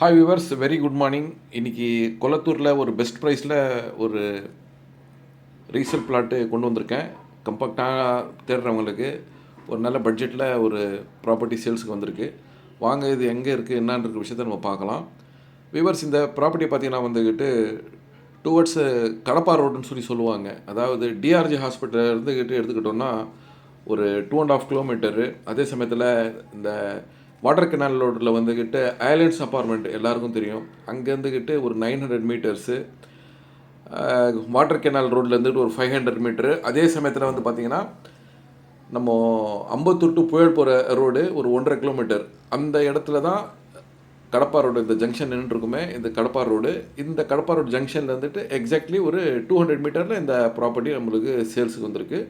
Hi viewers very good morning இன்றைக்கி கொளத்தூரில் ஒரு பெஸ்ட் ப்ரைஸில் ஒரு ரீசேல் பிளாட்டு கொண்டு வந்திருக்கேன். கம்பேக்டாக தேடுறவங்களுக்கு ஒரு நல்ல பட்ஜெட்டில் ஒரு ப்ராப்பர்ட்டி சேல்ஸுக்கு வந்திருக்கு. வாங்க இது எங்கே இருக்குது என்னன்ற விஷயத்தை நம்ம பார்க்கலாம். விவர்ஸ் இந்த ப்ராப்பர்ட்டி பார்த்தீங்கன்னா வந்துக்கிட்டு டுவர்ட்ஸ் கடப்பா ரோடுன்னு சொல்லி சொல்லுவாங்க. அதாவது டிஆர்ஜி ஹாஸ்பிட்டல் இருந்துக்கிட்டு எடுத்துக்கிட்டோம்னா ஒரு டூ அண்ட் ஆஃப் கிலோமீட்டரு அதே சமயத்தில் இந்த வாட்டர் கெனால் ரோட்டில் வந்துக்கிட்டு ஐலண்ட்ஸ் அப்பார்ட்மெண்ட் எல்லாருக்கும் தெரியும். அங்கேருந்துக்கிட்டு ஒரு nine hundred metres water canal ரோட்டில் இருந்துட்டு ஒரு ஃபைவ் ஹண்ட்ரட் மீட்ரு அதே சமயத்தில் வந்து பார்த்திங்கன்னா நம்ம அம்பத்தூர் டு புயல் போகிற ரோடு ஒரு ஒன்றரை கிலோமீட்டர் அந்த இடத்துல தான் கடப்பா ரோடு இந்த ஜங்ஷன் நின்றுருக்குமே இந்த கடப்பா ரோடு இந்த கடப்பா ரோடு ஜங்ஷனில் வந்துட்டு எக்ஸாக்ட்லி ஒரு டூ ஹண்ட்ரட் மீட்டரில் இந்த ப்ராப்பர்ட்டி நம்மளுக்கு சேல்ஸுக்கு வந்திருக்கு.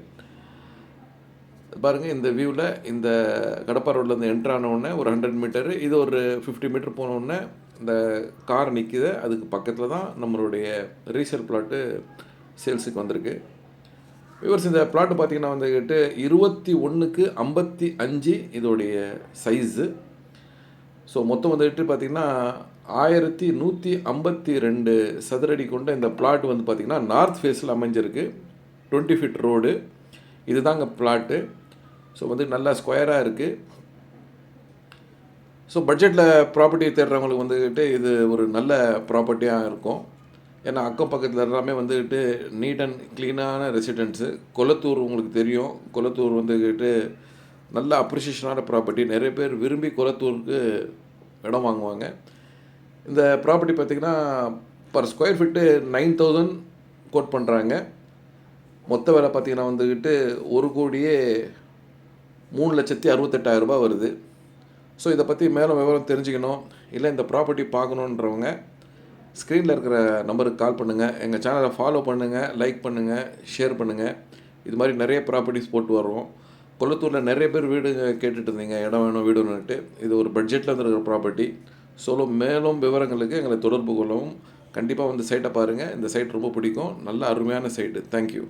பாருங்கள் இந்த வியூவில் இந்த கடப்பா ரோட்லேருந்து என்ட்ரு உடனே ஒரு ஹண்ட்ரட் மீட்டரு இது ஒரு ஃபிஃப்டி மீட்டர் போன இந்த கார் நிற்கிது அதுக்கு பக்கத்தில் தான் நம்மளுடைய ரீசேல் பிளாட்டு சேல்ஸுக்கு வந்திருக்கு. விவர்ஸ் இந்த பிளாட்டு பார்த்திங்கன்னா வந்துக்கிட்டு இருபத்தி ஒன்றுக்கு ஐம்பத்தி அஞ்சு இதோடைய சைஸு ஸோ மொத்தம் வந்துக்கிட்டு பார்த்திங்கன்னா ஆயிரத்தி நூற்றி ஐம்பத்தி ரெண்டு சதுரடி கொண்ட இந்த பிளாட் வந்து பார்த்திங்கன்னா நார்த் ஃபேஸில் அமைஞ்சிருக்கு. டுவெண்ட்டி ஃபிட் ரோடு இதுதாங்க பிளாட்டு ஸோ வந்து நல்லா ஸ்கொயராக இருக்குது ஸோ பட்ஜெட்டில் ப்ராப்பர்ட்டி தேடுறவங்களுக்கு வந்துக்கிட்டு இது ஒரு நல்ல ப்ராப்பர்ட்டியாக இருக்கும். ஏன்னா அக்கம் பக்கத்தில் எல்லாமே வந்துக்கிட்டு நீட் அண்ட் க்ளீனான ரெசிடென்ட்ஸு கொளத்தூர் உங்களுக்கு தெரியும். கொளத்தூர் வந்துக்கிட்டு நல்ல அப்ரிசியேஷனான ப்ராப்பர்ட்டி நிறைய பேர் விரும்பி கொளத்தூருக்கு இடம் வாங்குவாங்க. இந்த ப்ராப்பர்ட்டி பார்த்திங்கன்னா per square feet nine thousand quote பண்ணுறாங்க மொத்த விலை பார்த்திங்கன்னா வந்துக்கிட்டு ஒரு கோடியே மூணு லட்சத்தி அறுபத்தெட்டாயிரம் ரூபாய் வருது. ஸோ இதை பற்றி மேலும் விவரம் தெரிஞ்சுக்கணும். இல்லை இந்த ப்ராப்பர்ட்டி பார்க்கணுன்றவங்க ஸ்க்ரீனில் இருக்கிற நம்பருக்கு கால் பண்ணுங்கள் எங்கள் சேனலை ஃபாலோ பண்ணுங்கள் லைக் பண்ணுங்கள் ஷேர் பண்ணுங்கள் இது மாதிரி நிறைய ப்ராப்பர்ட்டிஸ் போட்டு வரோம் கொளத்தூரில் நிறைய பேர் வீடு கேட்டுட்டு இருந்தீங்க இடம் வேணும் வீடு வேணும்ட்டு இது ஒரு பட்ஜெட்டில் இருக்கிற ப்ராப்பர்ட்டி ஸோ மேலும் விவரங்களுக்கு எங்களை தொடர்பு கொள்ளவும். கண்டிப்பாக வந்து சைட்டை பாருங்கள் இந்த சைட் ரொம்ப பிடிக்கும். நல்ல அருமையான சைட்டு தேங்க்யூ